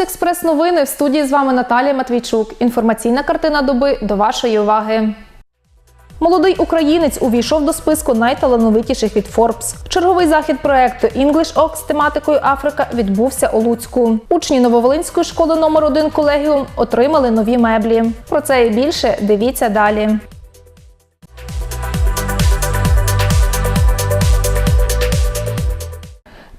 час експрес новини в студії з вами Наталія Матвійчук. Інформаційна картина доби до вашої уваги. Молодий українець увійшов до списку найталановитіших від Forbes. Черговий захід проекту English Oak з тематикою Африка відбувся у Луцьку. Учні Нововолинської школи номер 1 колегіум отримали нові меблі. Про це і більше дивіться далі.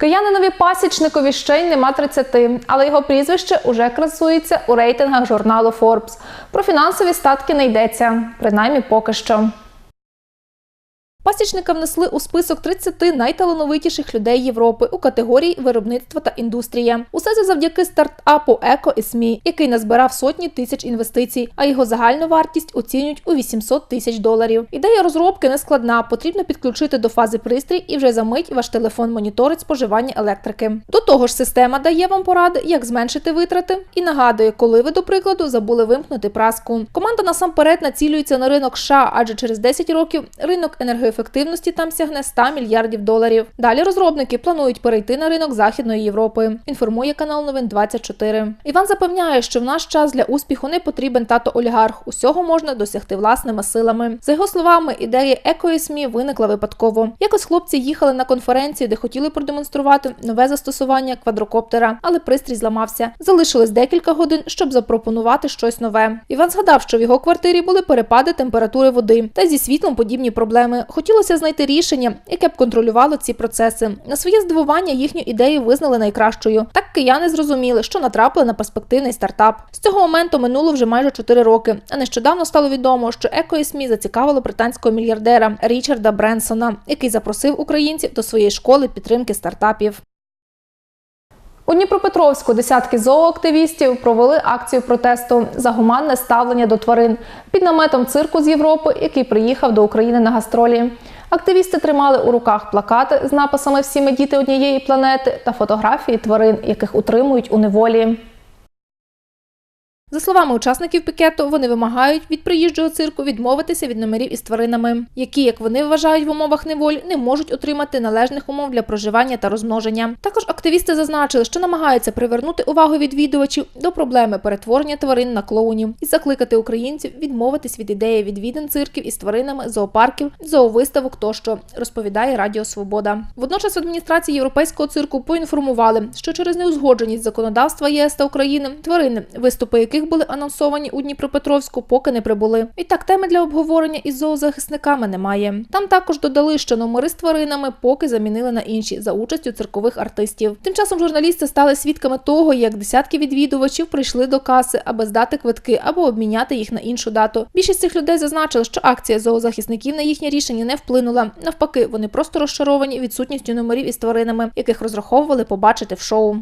Киянинові пасічникові ще й нема 30, але його прізвище уже красується у рейтингах журналу Forbes. Про фінансові статки не йдеться, принаймні поки що. Пасічника внесли у список 30 найталановитіших людей Європи у категорії виробництва та індустрія. Усе це завдяки стартапу Еко і який назбирав сотні тисяч інвестицій, а його загальну вартість оцінюють у 800 тисяч доларів. Ідея розробки не складна. Потрібно підключити до фази пристрій, і вже за мить ваш телефон моніторить споживання електрики. До того ж, система дає вам поради, як зменшити витрати, і нагадує, коли ви, до прикладу, забули вимкнути праску. Команда насамперед націлюється на ринок США, адже через 10 років ринок енергоефективності там сягне 100 мільярдів доларів. Далі розробники планують перейти на ринок Західної Європи. Інформує канал Новин 24. Іван запевняє, що в наш час для успіху не потрібен тато олігарх. Усього можна досягти власними силами. За його словами, ідея екоісмі виникла випадково. Якось хлопці їхали на конференцію, де хотіли продемонструвати нове застосування квадрокоптера, але пристрій зламався. Залишилось декілька годин, щоб запропонувати щось нове. Іван згадав, що в його квартирі були перепади температури води та зі світлом подібні проблеми. Хотілося знайти рішення, яке б контролювало ці процеси. На своє здивування їхню ідею визнали найкращою. Так кияни зрозуміли, що натрапили на перспективний стартап. З цього моменту минуло вже майже 4 роки. А нещодавно стало відомо, що екоісмі зацікавило британського мільярдера Річарда Бренсона, який запросив українців до своєї школи підтримки стартапів. У Дніпропетровську десятки зооактивістів провели акцію протесту за гуманне ставлення до тварин під наметом цирку з Європи, який приїхав до України на гастролі. Активісти тримали у руках плакати з написами Всі ми діти однієї планети та фотографії тварин, яких утримують у неволі. За словами учасників пікету, вони вимагають від приїжджого цирку відмовитися від номерів із тваринами, які, як вони вважають, в умовах неволі не можуть отримати належних умов для проживання та розмноження. Також активісти зазначили, що намагаються привернути увагу відвідувачів до проблеми перетворення тварин на клоунів і закликати українців відмовитись від ідеї відвідин цирків із тваринами, зоопарків, зоовиставок тощо, розповідає Радіо Свобода. Водночас адміністрації європейського цирку поінформували, що через неузгодженість законодавства ЄС та України тварини, виступи яких були анонсовані у Дніпропетровську, поки не прибули. Відтак теми для обговорення із зоозахисниками немає. Там також додали, що номери з тваринами поки замінили на інші за участю циркових артистів. Тим часом журналісти стали свідками того, як десятки відвідувачів прийшли до каси, аби здати квитки або обміняти їх на іншу дату. Більшість цих людей зазначили, що акція зоозахисників на їхнє рішення не вплинула. Навпаки, вони просто розчаровані відсутністю номерів із тваринами, яких розраховували побачити в шоу.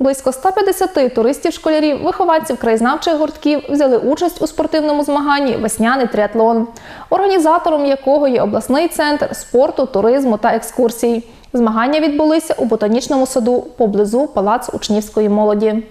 Близько 150 туристів-школярів, вихованців краєзнавчих гуртків взяли участь у спортивному змаганні Весняний тріатлон, організатором якого є обласний центр спорту, туризму та екскурсій. Змагання відбулися у ботанічному саду поблизу палац учнівської молоді.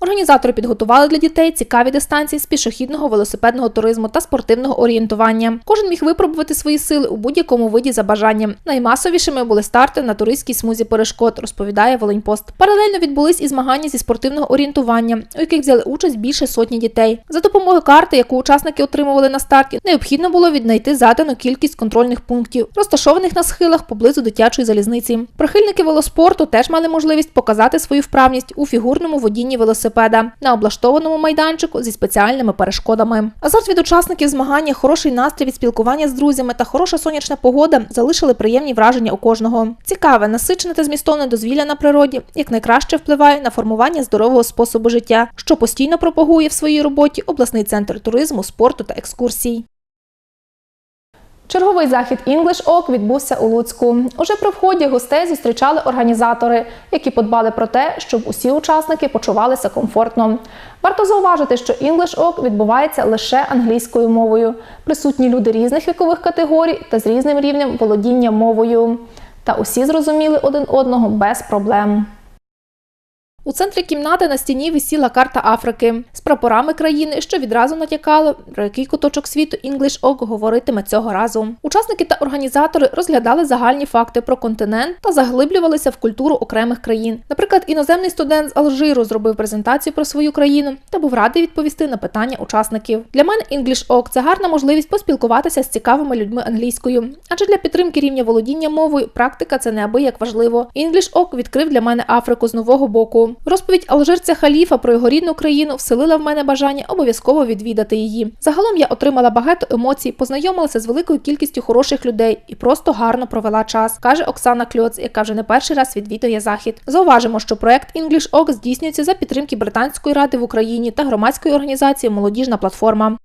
Організатори підготували для дітей цікаві дистанції з пішохідного велосипедного туризму та спортивного орієнтування. Кожен міг випробувати свої сили у будь-якому виді за бажанням. Наймасовішими були старти на туристській смузі перешкод, розповідає Волиньпост. Паралельно відбулись і змагання зі спортивного орієнтування, у яких взяли участь більше сотні дітей. За допомогою карти, яку учасники отримували на старті, необхідно було віднайти задану кількість контрольних пунктів, розташованих на схилах поблизу дитячої залізниці. Прихильники велоспорту теж мали можливість показати свою вправність у фігурному водінні велосипеда на облаштованому майданчику зі спеціальними перешкодами. Азарт від учасників змагання, хороший настрій від спілкування з друзями та хороша сонячна погода залишили приємні враження у кожного. Цікаве, насичене та змістовне дозвілля на природі як найкраще впливає на формування здорового способу життя, що постійно пропагує в своїй роботі обласний центр туризму, спорту та екскурсій. Черговий захід English Oak відбувся у Луцьку. Уже при вході гостей зустрічали організатори, які подбали про те, щоб усі учасники почувалися комфортно. Варто зауважити, що English Oak відбувається лише англійською мовою. Присутні люди різних вікових категорій та з різним рівнем володіння мовою. Та усі зрозуміли один одного без проблем. У центрі кімнати на стіні висіла карта Африки з прапорами країни, що відразу натякало, про який куточок світу English Oak говоритиме цього разу. Учасники та організатори розглядали загальні факти про континент та заглиблювалися в культуру окремих країн. Наприклад, іноземний студент з Алжиру зробив презентацію про свою країну та був радий відповісти на питання учасників. Для мене English Oak – це гарна можливість поспілкуватися з цікавими людьми англійською, адже для підтримки рівня володіння мовою практика це неабияк важливо. English Oak відкрив для мене Африку з нового боку. Розповідь алжирця Халіфа про його рідну країну вселила в мене бажання обов'язково відвідати її. Загалом я отримала багато емоцій, познайомилася з великою кількістю хороших людей і просто гарно провела час, каже Оксана Кльоц, яка вже не перший раз відвідує захід. Зауважимо, що проект English Ox здійснюється за підтримки Британської ради в Україні та громадської організації Молодіжна платформа.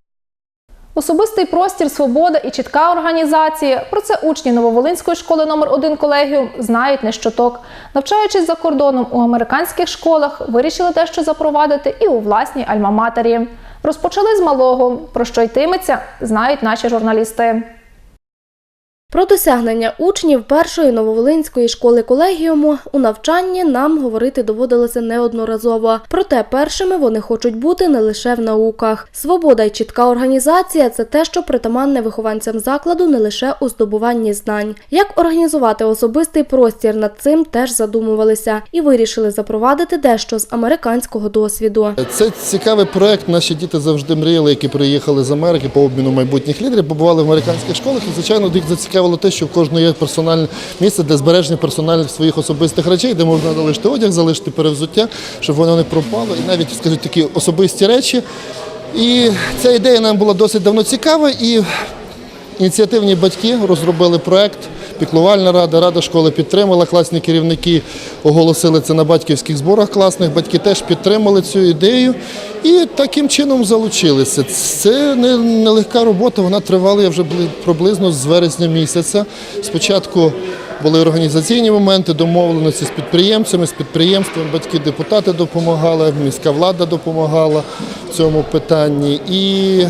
Особистий простір, свобода і чітка організація. Про це учні Нововолинської школи номер 1 колегіум знають не щоток. Навчаючись за кордоном у американських школах, вирішили дещо запровадити і у власній альма-матері. Розпочали з малого. Про що йтиметься, знають наші журналісти. Про досягнення учнів першої нововолинської школи колегіуму у навчанні нам говорити доводилося неодноразово. Проте першими вони хочуть бути не лише в науках. Свобода й чітка організація це те, що притаманне вихованцям закладу не лише у здобуванні знань. Як організувати особистий простір над цим теж задумувалися і вирішили запровадити дещо з американського досвіду. Це цікавий проект. Наші діти завжди мріяли, які приїхали з Америки по обміну майбутніх лідерів, побували в американських школах. І звичайно, їх зацікавило те, що в кожного є персональне місце для збереження персональних своїх особистих речей, де можна залишити одяг, залишити перевзуття, щоб воно не пропало, і навіть скажуть такі особисті речі. І ця ідея нам була досить давно цікава. І Ініціативні батьки розробили проект. Піклувальна рада, рада школи підтримала, класні керівники оголосили це на батьківських зборах класних. Батьки теж підтримали цю ідею і таким чином залучилися. Це нелегка робота, вона тривала вже приблизно з вересня місяця. Спочатку були організаційні моменти, домовленості з підприємцями, з підприємством, батьки, депутати допомагали, міська влада допомагала в цьому питанні. І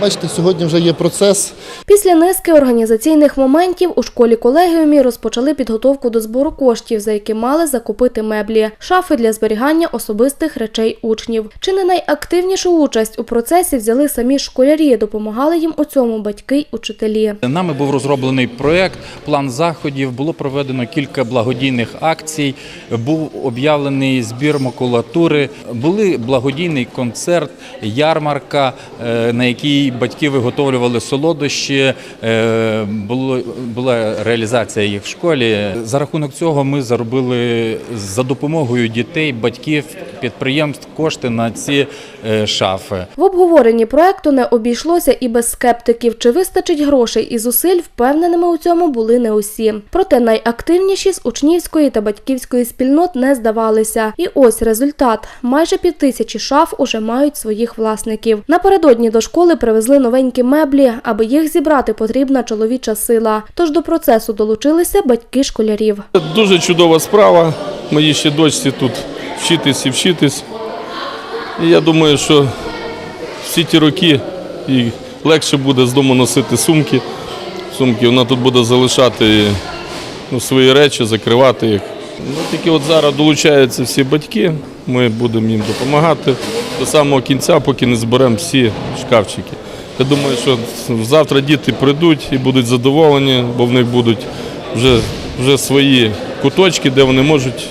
бачите, сьогодні вже є процес. Після низки організаційних моментів у школі колегіумі розпочали підготовку до збору коштів, за які мали закупити меблі, шафи для зберігання особистих речей учнів. Чи не найактивнішу участь у процесі взяли самі школярі, допомагали їм у цьому батьки й учителі. Нами був розроблений проект, план заходів. Було проведено кілька благодійних акцій. Був об'явлений збір макулатури. Були благодійний концерт, ярмарка, е, на якій батьки виготовлювали солодощі. Е, була реалізація їх в школі. За рахунок цього ми заробили за допомогою дітей, батьків, підприємств кошти на ці е, шафи. В обговоренні проекту не обійшлося і без скептиків. Чи вистачить грошей і зусиль, впевненими у цьому були не усі. Проте найактивніші з учнівської та батьківської спільнот не здавалися. І ось результат: майже півтисячі шаф уже мають своїх власників. Напередодні до школи привезли новенькі меблі. Аби їх зібрати, потрібна чоловіча сила. Тож до процесу долучилися батьки школярів. Дуже чудова справа. Моїй ще дочці тут вчитись і вчитись. І я думаю, що всі ті роки їй легше буде з дому носити сумки. Сумки вона тут буде залишати ну, свої речі, закривати їх. Ну, тільки от зараз долучаються всі батьки, ми будемо їм допомагати до самого кінця, поки не зберемо всі шкафчики. Я думаю, що завтра діти прийдуть і будуть задоволені, бо в них будуть вже, вже свої куточки, де вони можуть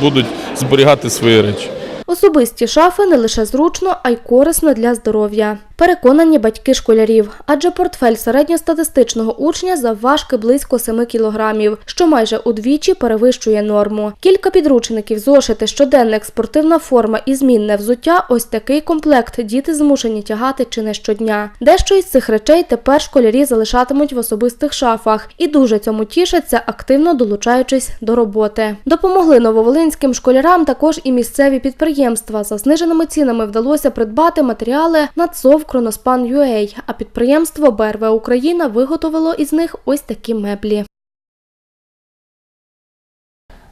будуть зберігати свої речі. Особисті шафи не лише зручно, а й корисно для здоров'я. Переконані батьки школярів, адже портфель середньостатистичного учня завважки близько 7 кілограмів, що майже удвічі перевищує норму. Кілька підручників, зошити, щоденник, спортивна форма і змінне взуття. Ось такий комплект діти змушені тягати чи не щодня. Дещо із цих речей тепер школярі залишатимуть в особистих шафах і дуже цьому тішаться, активно долучаючись до роботи. Допомогли нововолинським школярам також і місцеві підприємства. За зниженими цінами вдалося придбати матеріали на ЦОВ Кроноспан.UA, а підприємство БРВ Україна виготовило із них ось такі меблі.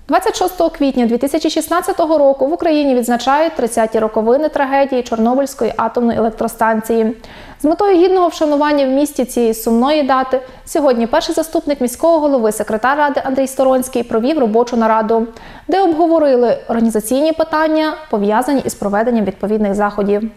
26 квітня 2016 року в Україні відзначають 30-ті роковини трагедії Чорнобильської атомної електростанції. З метою гідного вшанування в місті цієї сумної дати сьогодні перший заступник міського голови секретар ради Андрій Сторонський провів робочу нараду, де обговорили організаційні питання, пов'язані із проведенням відповідних заходів.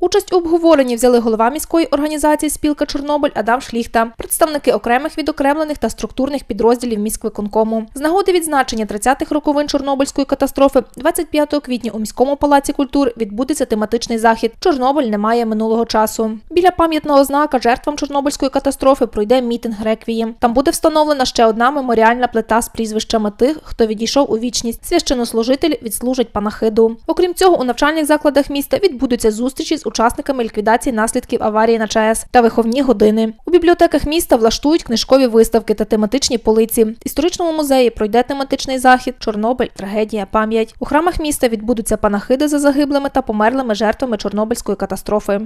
Участь у обговоренні взяли голова міської організації Спілка Чорнобиль Адам Шліхта, представники окремих відокремлених та структурних підрозділів міськвиконкому. З нагоди відзначення 30-х роковин Чорнобильської катастрофи 25 квітня у міському палаці культур відбудеться тематичний захід Чорнобиль немає минулого часу. Біля пам'ятного знака жертвам Чорнобильської катастрофи пройде мітинг реквієм. Там буде встановлена ще одна меморіальна плита з прізвищами тих, хто відійшов у вічність. Священнослужителі відслужать панахиду. Окрім цього, у навчальних закладах міста відбудуться зустрічі з учасниками ліквідації наслідків аварії на ЧАЕС та виховні години. У бібліотеках міста влаштують книжкові виставки та тематичні полиці. В історичному музеї пройде тематичний захід Чорнобиль, трагедія, пам'ять. У храмах міста відбудуться панахиди за загиблими та померлими жертвами Чорнобильської катастрофи.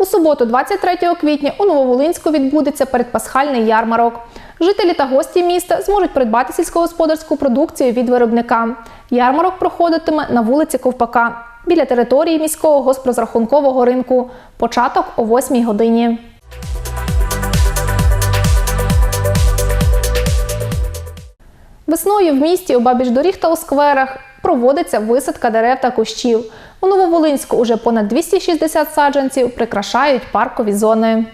У суботу, 23 квітня, у Нововолинську відбудеться передпасхальний ярмарок. Жителі та гості міста зможуть придбати сільськогосподарську продукцію від виробника. Ярмарок проходитиме на вулиці Ковпака біля території міського госпрозрахункового ринку. Початок о 8 годині. Весною в місті у бабіч доріг та у скверах проводиться висадка дерев та кущів. У Нововолинську уже понад 260 саджанців прикрашають паркові зони.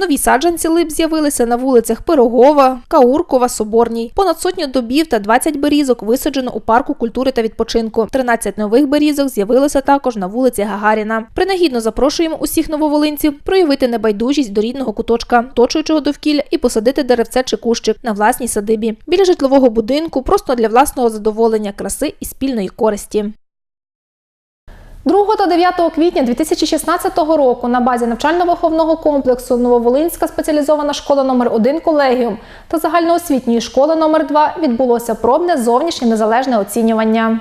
Нові саджанці лип з'явилися на вулицях Пирогова, Кауркова, Соборній. Понад сотню дубів та 20 берізок висаджено у парку культури та відпочинку. 13 нових берізок з'явилося також на вулиці Гагаріна. Принагідно запрошуємо усіх нововолинців проявити небайдужість до рідного куточка, точуючого довкілля і посадити деревце чи кущик на власній садибі біля житлового будинку, просто для власного задоволення, краси і спільної користі. 2 та 9 квітня 2016 року на базі навчально-виховного комплексу Нововолинська спеціалізована школа номер 1 колегіум та загальноосвітньої школи номер 2 відбулося пробне зовнішнє незалежне оцінювання.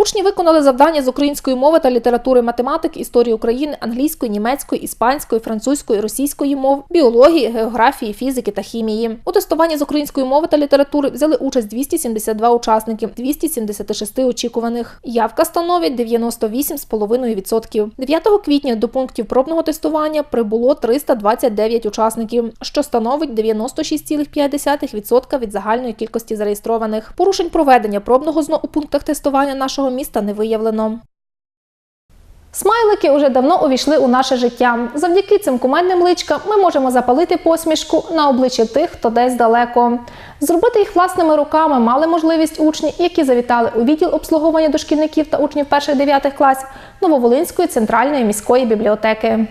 Учні виконали завдання з української мови та літератури, математики, історії України, англійської, німецької, іспанської, французької, російської мов, біології, географії, фізики та хімії. У тестуванні з української мови та літератури взяли участь 272 учасники, 276 очікуваних. Явка становить 98,5%. 9 квітня до пунктів пробного тестування прибуло 329 учасників, що становить 96,5% від загальної кількості зареєстрованих. Порушень проведення пробного ЗНО у пунктах тестування нашого міста не виявлено. Смайлики уже давно увійшли у наше життя. Завдяки цим кумедним личкам ми можемо запалити посмішку на обличчя тих, хто десь далеко. Зробити їх власними руками мали можливість учні, які завітали у відділ обслуговування дошкільників та учнів перших дев'ятих класів Нововолинської центральної міської бібліотеки.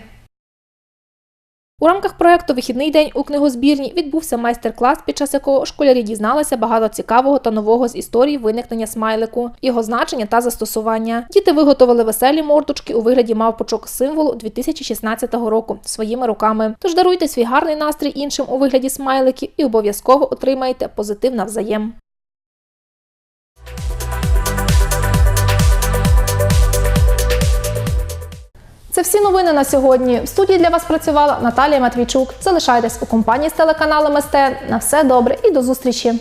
У рамках проекту Вихідний день у книгозбірні відбувся майстер-клас, під час якого школярі дізналися багато цікавого та нового з історії виникнення смайлику, його значення та застосування. Діти виготовили веселі мордочки у вигляді мавпочок символу 2016 року своїми руками. Тож даруйте свій гарний настрій іншим у вигляді смайликів і обов'язково отримаєте позитив навзаєм. Це всі новини на сьогодні. В студії для вас працювала Наталія Матвійчук. Залишайтесь у компанії з телеканалом СТ. На все добре і до зустрічі!